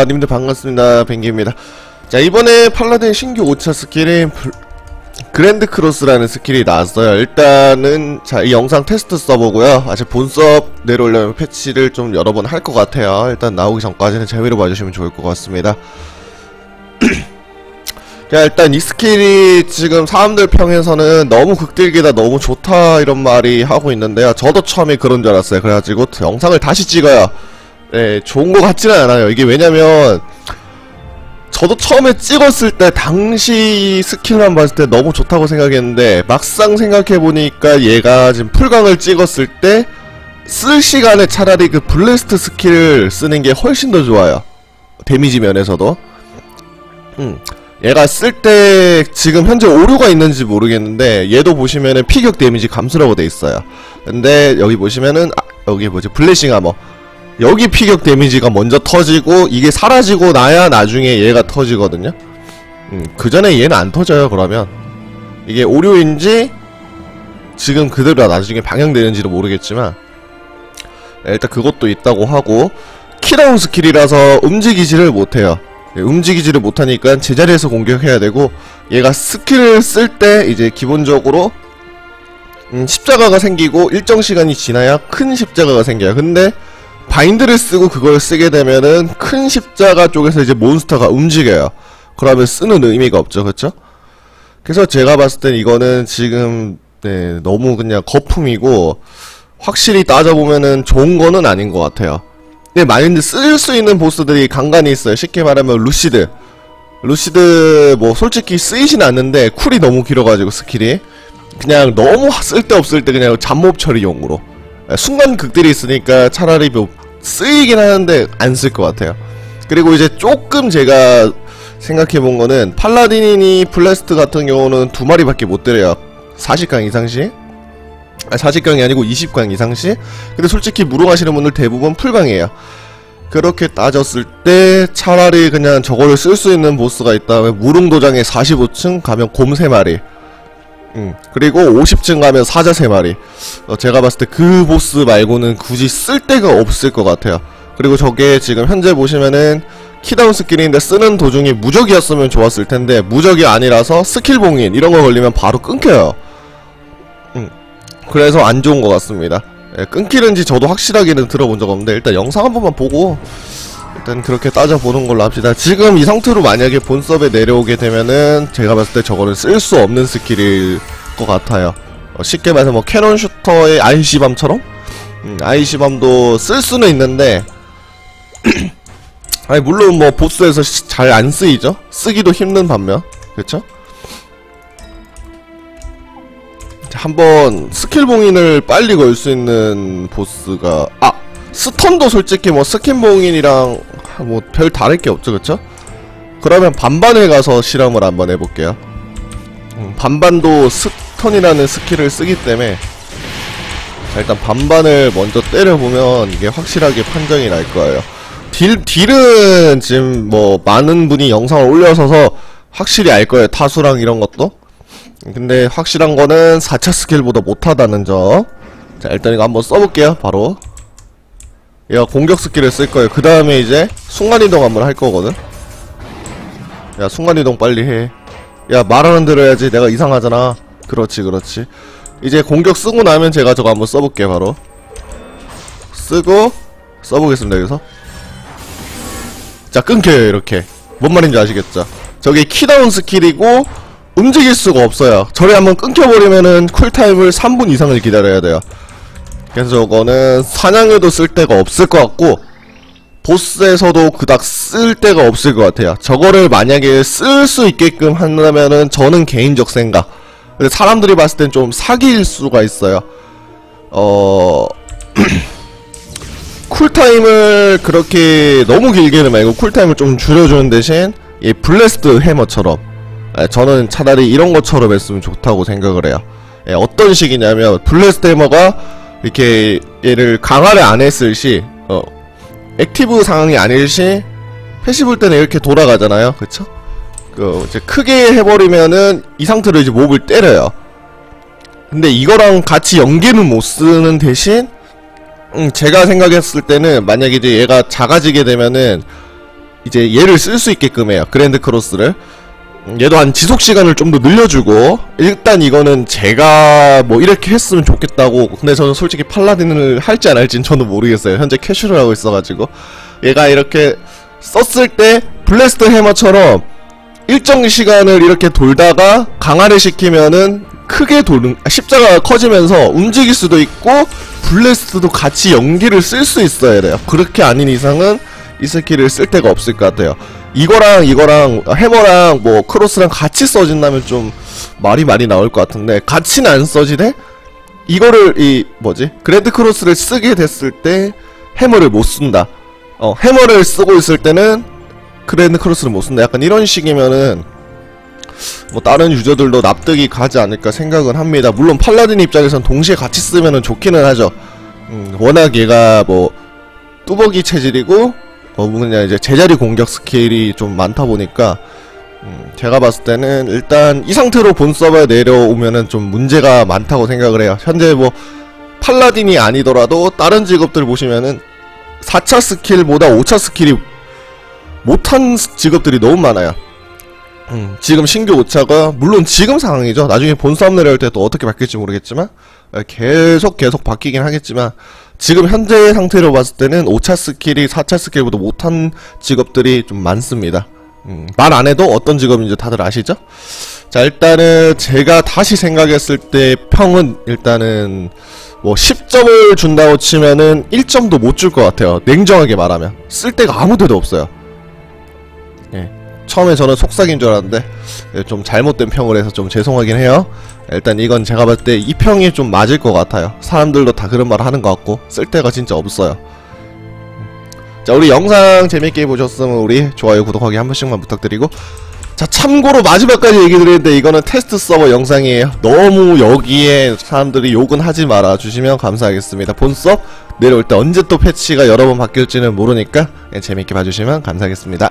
자, 님들 반갑습니다. 뱅기입니다. 자, 이번에 팔라딘 신규 5차 스킬인 블- 그랜드 크로스라는 스킬이 나왔어요. 일단은, 자, 이 영상 테스트 써보고요. 아직 본섭 내려오려면 패치를 좀 여러 번 할 것 같아요. 일단 나오기 전까지는 재미로 봐주시면 좋을 것 같습니다. 자, 일단 이 스킬이 지금 사람들 평에서는 너무 극딜기다, 너무 좋다, 이런 말이 하고 있는데요. 저도 처음에 그런 줄 알았어요. 그래가지고 영상을 다시 찍어요. 네, 좋은 것 같지는 않아요. 이게 왜냐면, 저도 처음에 찍었을 때, 당시 스킬만 봤을 때 너무 좋다고 생각했는데, 막상 생각해보니까 얘가 지금 풀강을 찍었을 때, 쓸 시간에 차라리 그 블래스트 스킬을 쓰는 게 훨씬 더 좋아요. 데미지 면에서도. 음. 얘가 쓸 때 지금 현재 오류가 있는지 모르겠는데 얘도 보시면은 피격 데미지 감소라고 돼 있어요. 근데 여기 보시면은 아, 여기 뭐지 블레싱 아머 여기 피격 데미지가 먼저 터지고 이게 사라지고 나야 나중에 얘가 터지거든요. 음, 그 전에 얘는 안 터져요. 그러면 이게 오류인지 지금 그대로 나중에 방향되는지도 모르겠지만 네, 일단 그것도 있다고 하고 키다운 스킬이라서 움직이지를 못해요. 예, 움직이지를 못하니까 제자리에서 공격해야 되고 얘가 스킬을 쓸 때 이제 기본적으로 음, 십자가가 생기고 일정 시간이 지나야 큰 십자가가 생겨요. 근데 바인드를 쓰고 그걸 쓰게 되면은 큰 십자가 쪽에서 이제 몬스터가 움직여요. 그러면 쓰는 의미가 없죠, 그렇죠? 그래서 제가 봤을 땐 이거는 지금 네, 너무 그냥 거품이고 확실히 따져보면은 좋은 거는 아닌 것 같아요. 근데 많이 쓸수 있는 보스들이 간간히 있어요. 쉽게 말하면 루시드. 루시드 뭐 솔직히 쓰이진 않는데 쿨이 너무 길어가지고 스킬이 그냥 너무 쓸데없을 때 그냥 잡몹 처리용으로 순간 극들이 있으니까 차라리 뭐 쓰이긴 하는데 안 쓸 것 같아요. 그리고 이제 조금 제가 생각해 본 거는 팔라딘이 블래스트 같은 경우는 두 마리밖에 못 때려요. 40강 이상씩. 아, 40강이 아니고 20강 이상씩. 근데 솔직히 무릉하시는 분들 대부분 풀강이에요. 그렇게 따졌을 때 차라리 그냥 저거를 쓸 수 있는 보스가 있다면 무릉도장에 45층 가면 곰 3마리. 음, 그리고 50층 가면 사자 3마리. 어, 제가 봤을 때 그 보스 말고는 굳이 쓸 데가 없을 것 같아요. 그리고 저게 지금 현재 보시면은 키다운 스킬인데 쓰는 도중에 무적이었으면 좋았을 텐데 무적이 아니라서 스킬 봉인 이런 거 걸리면 바로 끊겨요. 음, 그래서 안 좋은 것 같습니다. 예, 끊기는지 저도 확실하게는 들어본 적 없는데 일단 영상 한 번만 보고 일단 그렇게 따져보는 걸로 합시다. 지금 이 상태로 만약에 본섭에 내려오게 되면은 제가 봤을 때 저거는 쓸 수 없는 스킬일 것 같아요. 어, 쉽게 말해서 뭐 캐논 슈터의 아이시밤처럼 음, 아이시밤도 쓸 수는 있는데 아니 물론 뭐 보스에서 잘 안 쓰이죠. 쓰기도 힘든 반면 그렇죠? 한번 스킬 봉인을 빨리 걸 수 있는 보스가 아 스턴도 솔직히 뭐 스킨 봉인이랑 뭐 별 다를 게 없죠 그쵸? 그러면 반반을 가서 실험을 한번 해볼게요 음, 반반도 스턴이라는 스킬을 쓰기 때문에 자 일단 반반을 먼저 때려보면 이게 확실하게 판정이 날 거예요 딜, 딜은 지금 뭐 많은 분이 영상을 올려서서 확실히 알 거예요 타수랑 이런 것도 근데 확실한 거는 4차 스킬보다 못하다는 점. 자, 일단 이거 한번 써볼게요, 바로. 얘가 공격 스킬을 쓸 거예요. 그 다음에 이제 순간이동 한번 할 거거든. 야, 순간이동 빨리 해. 야, 말하는 해야지. 내가 이상하잖아. 그렇지, 그렇지. 이제 공격 쓰고 나면 제가 저거 한번 써볼게요, 바로. 쓰고, 써보겠습니다, 여기서. 자, 끊겨요, 이렇게. 뭔 말인지 아시겠죠? 저게 키다운 스킬이고, 움직일 수가 없어요. 저를 한번 끊겨버리면은 쿨타임을 3분 이상을 기다려야 돼요. 그래서 저거는 사냥에도 쓸 데가 없을 것 같고 보스에서도 그닥 쓸 데가 없을 것 같아요. 저거를 만약에 쓸 수 있게끔 한다면은 저는 개인적 생각. 근데 사람들이 봤을 땐 좀 사기일 수가 있어요. 어... 쿨타임을 그렇게 너무 길게는 말고 쿨타임을 좀 줄여주는 대신 이 블래스트 해머처럼 예, 저는 차라리 이런 것처럼 했으면 좋다고 생각을 해요. 예, 어떤 식이냐면 블래스트 해머가 이렇게 얘를 강화를 안 했을 시 어, 액티브 상황이 아닐 시 패시브 때는 이렇게 돌아가잖아요. 그쵸? 그 이제 크게 해버리면은 이 상태로 이제 몹을 때려요. 근데 이거랑 같이 연계는 못 쓰는 대신 음, 제가 생각했을 때는 만약에 이제 얘가 작아지게 되면은 이제 얘를 쓸 수 있게끔 해요. 그랜드 크로스를. 음, 얘도 한 지속 시간을 좀 더 늘려주고 일단 이거는 제가 뭐 이렇게 했으면 좋겠다고 근데 저는 솔직히 팔라딘을 할지 안 할지는 저는 모르겠어요. 현재 캐슈를 하고 있어가지고. 얘가 이렇게 썼을 때 블래스트 해머처럼 일정 시간을 이렇게 돌다가 강화를 시키면은 크게 도는 아, 십자가 커지면서 움직일 수도 있고 블래스트도 같이 연기를 쓸 수 있어야 돼요. 그렇게 아닌 이상은 이 스킬을 쓸 데가 없을 것 같아요 이거랑 이거랑 해머랑 뭐 크로스랑 같이 써진다면 좀 말이 많이 나올 것 같은데 같이는 안 써지대 이거를 이 뭐지? 그랜드 크로스를 쓰게 됐을 때 해머를 못 쓴다. 어 해머를 쓰고 있을 때는 그랜드 크로스를 못 쓴다. 약간 이런 식이면은 뭐 다른 유저들도 납득이 가지 않을까 생각은 합니다. 물론 팔라딘 입장에선 동시에 같이 쓰면은 좋기는 하죠. 음, 워낙 얘가 뭐 뚜벅이 체질이고 어 뭐냐 이제 제자리 공격 스킬이 좀 많다 보니까 음, 제가 봤을 때는 일단 이 상태로 본 서버에 내려오면은 좀 문제가 많다고 생각을 해요. 현재 뭐 팔라딘이 아니더라도 다른 직업들 보시면은 4차 스킬보다 5차 스킬이 못한 직업들이 너무 많아요. 음, 지금 신규 5차가 물론 지금 상황이죠. 나중에 본 싸움 내려올 때 또 어떻게 바뀔지 모르겠지만 에, 계속 계속 바뀌긴 하겠지만 지금 현재 상태로 봤을 때는 5차 스킬이 4차 스킬보다 못한 직업들이 좀 많습니다. 음, 말 안 해도 어떤 직업인지 다들 아시죠? 자 일단은 제가 다시 생각했을 때 평은 일단은 뭐 10점을 준다고 치면은 1점도 못 줄 것 같아요. 냉정하게 말하면 쓸 데가 아무 데도 없어요. 예. 처음에 저는 속삭인 줄 알았는데 예, 좀 잘못된 평을 해서 좀 죄송하긴 해요. 일단 이건 제가 봤을 때 이 평이 좀 맞을 것 같아요. 사람들도 다 그런 말 하는 것 같고 쓸 데가 진짜 없어요. 자 우리 영상 재밌게 보셨으면 우리 좋아요 구독하기 한 번씩만 부탁드리고 자 참고로 마지막까지 얘기 드리는데 이거는 테스트 서버 영상이에요 너무 여기에 사람들이 욕은 하지 말아 주시면 감사하겠습니다 본섭 내려올 때 언제 또 패치가 여러 번 바뀔지는 모르니까 예, 재밌게 봐주시면 감사하겠습니다